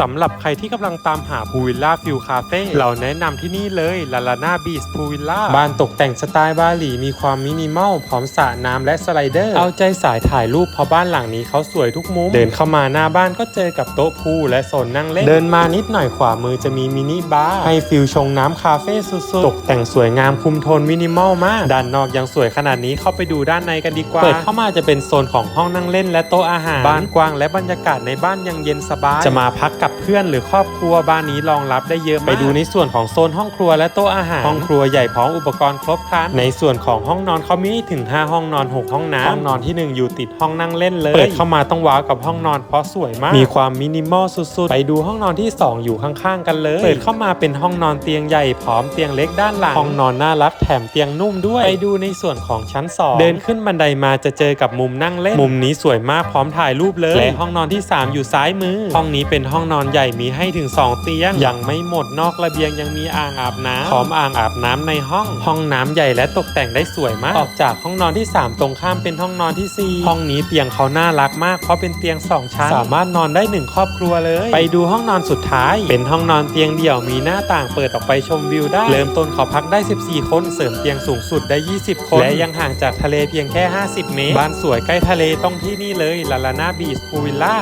สำหรับใครที่กำลังตามหาพูวิลล่าฟิลคาเฟ่เราแนะนำที่นี่เลยลาลาน่าบีสพูวิลล่าบ้านตกแต่งสไตล์บาหลีมีความมินิมอลพร้อมสระน้ำและสไลเดอร์ เอาใจสายถ่ายรูปเพราะบ้านหลังนี้เขาสวยทุกมุม เดินเข้ามาหน้าบ้านก็เจอกับโต๊ะพูและโซนนั่งเล่น เดินมานิดหน่อยขวามือจะมีมินิบาร์ให้ฟิลชงน้ำคาเฟ่สุดๆ ตกแต่งสวยงามคุมโทนมินิมอลมาก ด้านนอกยังสวยขนาดนี้เข้าไปดูด้านในกันดีกว่า เปิดเข้ามาจะเป็นโซนของห้องนั่งเล่น และโต๊ะอาหาร บ้านกว้างและบรรยากาศในบ้านยังเย็นสบาย จะมาพักกับเพื่อนหรือครอบครัวบ้านนี้รองรับได้เยอะมากไปดูในส่วนของโซนห้องครัวและโต๊ะอาหาร ห้องครัวใหญ่พร้อมอุปกรณ์ครบครัน ในส่วนของห้องนอนเขามีให้ถึง 5 ห้องนอน 6 ห้องน้ำห้องนอนที่ 1 อยู่ติดห้องนั่งเล่นเลย เปิดเข้ามาต้องว้าวกับห้องนอนเพราะสวยมาก มีความมินิมอลสุดๆ ไปดูห้องนอนที่ 2 อยู่ข้างๆกันเลย เปิดเข้ามาเป็นห้องนอนเตียงใหญ่พร้อมเตียงเล็กด้านหลัง ห้องนอนน่ารักแถมเตียงนุ่มด้วย ไปดูในส่วนของชั้น 2 เดินขึ้นบันไดมาจะเจอกับมุมนั่งเล่น มุมนี้สวยมากพร้อมถ่ายรูปเลย และห้องนอนที่ 3 อยู่ซ้ายมือ ห้องนี้เป็นห้องนอนอนใหญ่มีให้ถึง 2 เตียง ยังไม่หมดนอกระเบียงยังมีอ่างอาบน้ำพร้อมอ่างอาบน้ำในห้อง ห้องน้ำใหญ่และตกแต่งได้สวยมาก ออกจากห้องนอนที่ 3 ตรงข้ามเป็นห้องนอนทีสี่ 4 ห้องนี้เตียงเขาน่ารักมาก เพราะเป็นเตียง 2 ชั้น สามารถนอนได้ 1 ครอบครัวเลย ไปดูห้องนอนสุดท้าย เป็นห้องนอนเตียงเดี่ยวมีหน้าต่างเปิดออกไปชมวิวได้ เริ่มต้นเขาพักได้ 14 คน เสริมเตียงสูงสุดได้ 20 คน และยังห่างจากทะเลเพียงแค่ 50 เมตร บ้านสวยใกล้ทะเลต้องที่นี่เลยลาลานาบีชพูวิลล่า